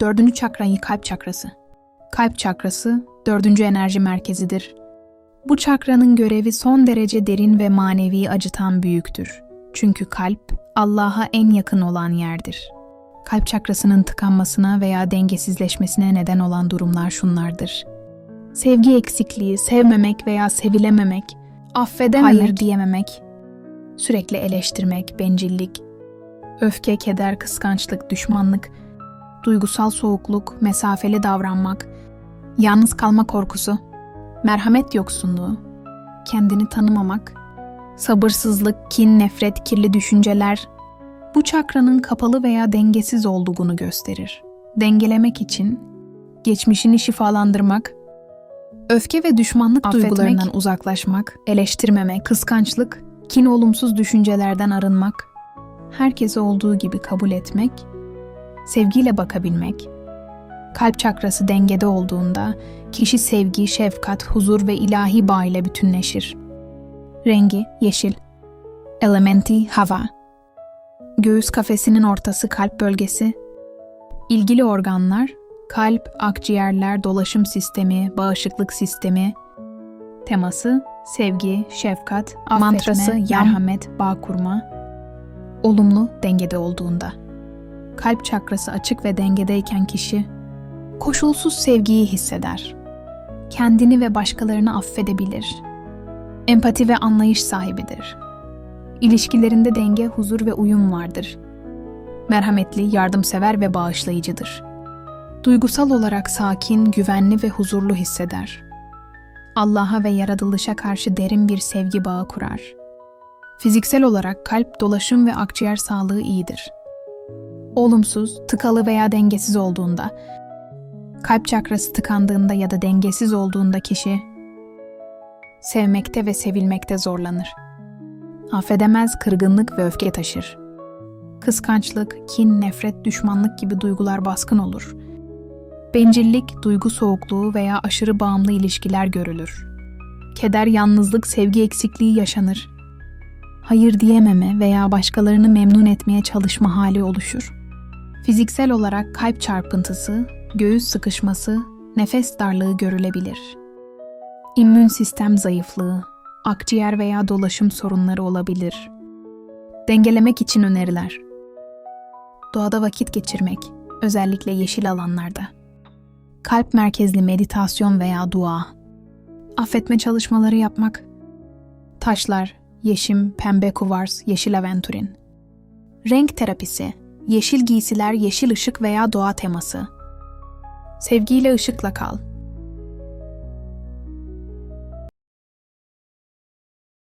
Dördüncü çakrayı kalp çakrası. Kalp çakrası dördüncü enerji merkezidir. Bu çakranın görevi son derece derin ve manevi acıtan büyüktür. Çünkü kalp Allah'a en yakın olan yerdir. Kalp çakrasının tıkanmasına veya dengesizleşmesine neden olan durumlar şunlardır. Sevgi eksikliği, sevmemek veya sevilememek, affedememek, hayır diyememek, sürekli eleştirmek, bencillik, öfke, keder, kıskançlık, düşmanlık, duygusal soğukluk, mesafeli davranmak, yalnız kalma korkusu, merhamet yoksunluğu, kendini tanımamak, sabırsızlık, kin, nefret, kirli düşünceler bu çakranın kapalı veya dengesiz olduğunu gösterir. Dengelemek için geçmişini şifalandırmak, öfke ve düşmanlık Affetmek, duygularından uzaklaşmak, eleştirmemek, kıskançlık, kin olumsuz düşüncelerden arınmak, herkesi olduğu gibi kabul etmek, sevgiyle bakabilmek, kalp çakrası dengede olduğunda kişi sevgi, şefkat, huzur ve ilahi bağ ile bütünleşir. Rengi yeşil. Elementi hava. Göğüs kafesinin ortası kalp bölgesi. İlgili organlar kalp, akciğerler, dolaşım sistemi, bağışıklık sistemi. Teması sevgi, şefkat, mantrası merhamet, bağ kurma. Olumlu dengede olduğunda. Kalp çakrası açık ve dengedeyken kişi koşulsuz sevgiyi hisseder. Kendini ve başkalarını affedebilir. Empati ve anlayış sahibidir. İlişkilerinde denge, huzur ve uyum vardır. Merhametli, yardımsever ve bağışlayıcıdır. Duygusal olarak sakin, güvenli ve huzurlu hisseder. Allah'a ve yaratılışa karşı derin bir sevgi bağı kurar. Fiziksel olarak kalp, dolaşım ve akciğer sağlığı iyidir. Olumsuz, tıkalı veya dengesiz olduğunda, kalp çakrası tıkandığında ya da dengesiz olduğunda kişi sevmekte ve sevilmekte zorlanır. Affedemez, kırgınlık ve öfke taşır. Kıskançlık, kin, nefret, düşmanlık gibi duygular baskın olur. Bencillik, duygu soğukluğu veya aşırı bağımlı ilişkiler görülür. Keder, yalnızlık, sevgi eksikliği yaşanır. Hayır diyememe veya başkalarını memnun etmeye çalışma hali oluşur. Fiziksel olarak kalp çarpıntısı, göğüs sıkışması, nefes darlığı görülebilir. İmmün sistem zayıflığı, akciğer veya dolaşım sorunları olabilir. Dengelemek için öneriler. Doğada vakit geçirmek, özellikle yeşil alanlarda. Kalp merkezli meditasyon veya dua. Affetme çalışmaları yapmak. Taşlar, yeşim, pembe kuvars, yeşil aventurin. Renk terapisi, yeşil giysiler, yeşil ışık veya doğa teması. Sevgiyle ışıkla kal.